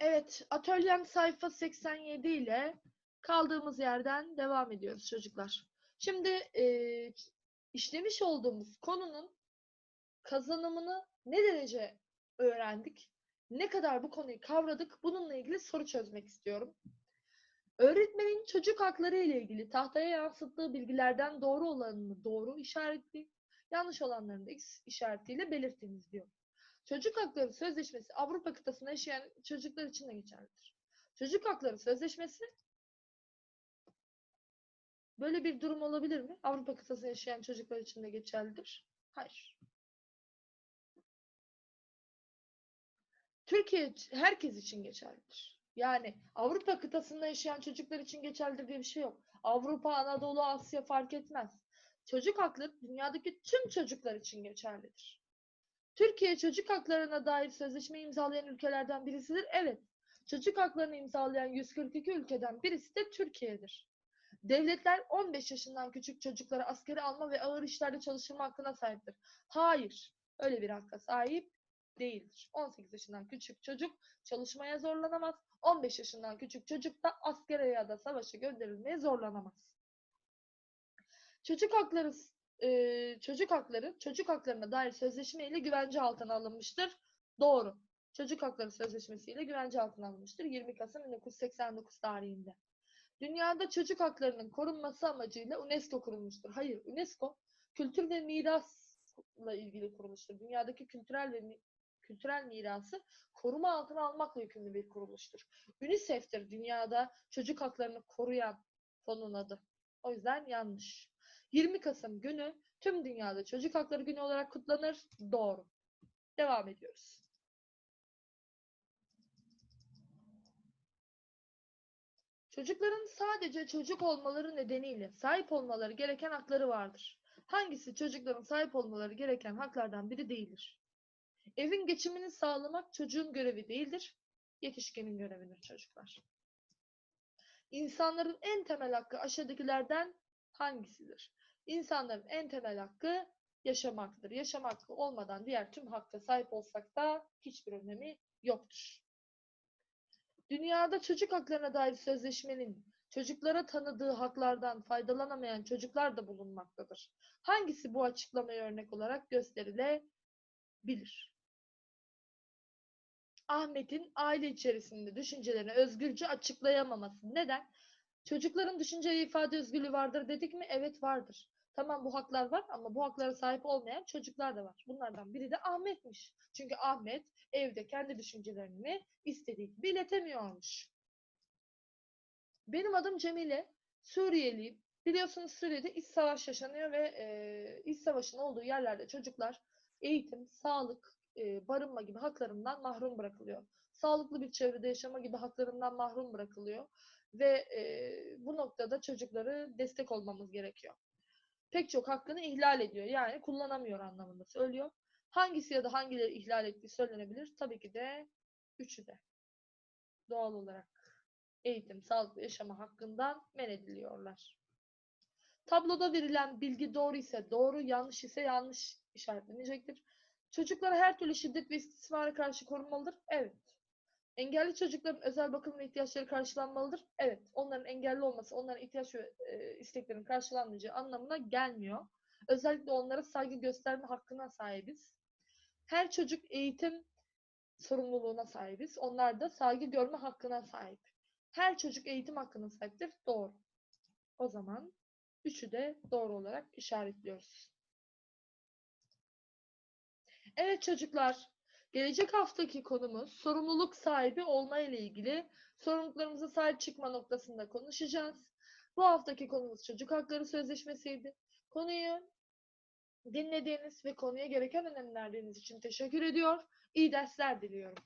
Evet, atölyem sayfa 87 ile kaldığımız yerden devam ediyoruz çocuklar. Şimdi eee, işlemiş olduğumuz konunun kazanımını ne derece öğrendik? Ne kadar bu konuyu kavradık? Bununla ilgili soru çözmek istiyorum. Öğretmenin çocuk hakları ile ilgili tahtaya yansıttığı bilgilerden doğru olanını doğru işaretli, yanlış olanlarını da X işaretiyle belirtiniz diyor. Çocuk Hakları Sözleşmesi Avrupa kıtasında yaşayan çocuklar için de geçerlidir. Çocuk Hakları Sözleşmesi böyle bir durum olabilir mi? Avrupa kıtasında yaşayan çocuklar için de geçerlidir. Hayır. Türkiye herkes için geçerlidir. Yani Avrupa kıtasında yaşayan çocuklar için geçerlidir diye bir şey yok. Avrupa, Anadolu, Asya fark etmez. Çocuk hakları dünyadaki tüm çocuklar için geçerlidir. Türkiye çocuk haklarına dair sözleşme imzalayan ülkelerden birisidir. Evet. Çocuk haklarını imzalayan 142 ülkeden birisi de Türkiye'dir. Devletler 15 yaşından küçük çocukları askere alma ve ağır işlerde çalıştırma hakkına sahiptir. Hayır. Öyle bir hakka sahip değildir. 18 yaşından küçük çocuk çalışmaya zorlanamaz. 15 yaşından küçük çocuk da askere ya da savaşa gönderilmeye zorlanamaz. Çocuk hakları e, çocuk hakları çocuk haklarına dair sözleşme ile güvence altına alınmıştır. Doğru. Çocuk Hakları Sözleşmesi ile güvence altına alınmıştır 20 Kasım 1989 tarihinde. Dünyada çocuk haklarının korunması amacıyla UNESCO kurulmuştur. Hayır, UNESCO kültür ve mirasla ilgili kurulmuştur. Dünyadaki kültürel ve kültürel mirası koruma altına almakla yükümlü bir kuruluştur. UNICEF'tir dünyada çocuk haklarını koruyan fonun adı. O yüzden yanlış. 20 Kasım günü tüm dünyada çocuk hakları günü olarak kutlanır. Doğru. Devam ediyoruz. Çocukların sadece çocuk olmaları nedeniyle sahip olmaları gereken hakları vardır. Hangisi çocukların sahip olmaları gereken haklardan biri değildir? Evin geçimini sağlamak çocuğun görevi değildir. Yetişkinin görevidir çocuklar. İnsanların en temel hakkı aşağıdakilerden hangisidir? İnsanların en temel hakkı yaşamaktır. Yaşam hakkı olmadan diğer tüm hakka sahip olsak da hiçbir önemi yoktur. Dünyada çocuk haklarına dair sözleşmenin çocuklara tanıdığı haklardan faydalanamayan çocuklar da bulunmaktadır. Hangisi bu açıklamaya örnek olarak gösterilebilir? Ahmet'in aile içerisinde düşüncelerini özgürce açıklayamaması. Neden? Çocukların düşünce ve ifade özgürlüğü vardır dedik mi? Evet vardır. Tamam bu haklar var ama bu haklara sahip olmayan çocuklar da var. Bunlardan biri de Ahmet'miş. Çünkü Ahmet evde kendi düşüncelerini istediği gibi iletemiyormuş. Benim adım Cemile. Suriyeliyim. Biliyorsunuz Suriye'de iç savaş yaşanıyor ve e, iç savaşın olduğu yerlerde çocuklar eğitim, sağlık, e, barınma gibi haklarından mahrum bırakılıyor. Sağlıklı bir çevrede yaşama gibi haklarından mahrum bırakılıyor ve e, bu noktada çocukları destek olmamız gerekiyor. Pek çok hakkını ihlal ediyor. Yani kullanamıyor anlamında söylüyor. Hangisi ya da hangileri ihlal ettiği söylenebilir? Tabii ki de üçü de. Doğal olarak eğitim, sağlıklı yaşama hakkından men ediliyorlar. Tabloda verilen bilgi doğru ise doğru, yanlış ise yanlış işaretlenecektir. Çocuklara her türlü şiddet ve istismara karşı korunmalıdır. Evet. Engelli çocukların özel bakım ve ihtiyaçları karşılanmalıdır. Evet. Onların engelli olması, onların ihtiyaç ve e, isteklerinin karşılanmayacağı anlamına gelmiyor. Özellikle onlara saygı gösterme hakkına sahibiz. Her çocuk eğitim sorumluluğuna sahibiz. Onlar da saygı görme hakkına sahip. Her çocuk eğitim hakkına sahiptir. Doğru. O zaman üçü de doğru olarak işaretliyoruz. Evet çocuklar, gelecek haftaki konumuz sorumluluk sahibi olma ile ilgili sorumluluklarımıza sahip çıkma noktasında konuşacağız. Bu haftaki konumuz çocuk hakları sözleşmesiydi. Konuyu dinlediğiniz ve konuya gereken önem verdiğiniz için teşekkür ediyor. İyi dersler diliyorum.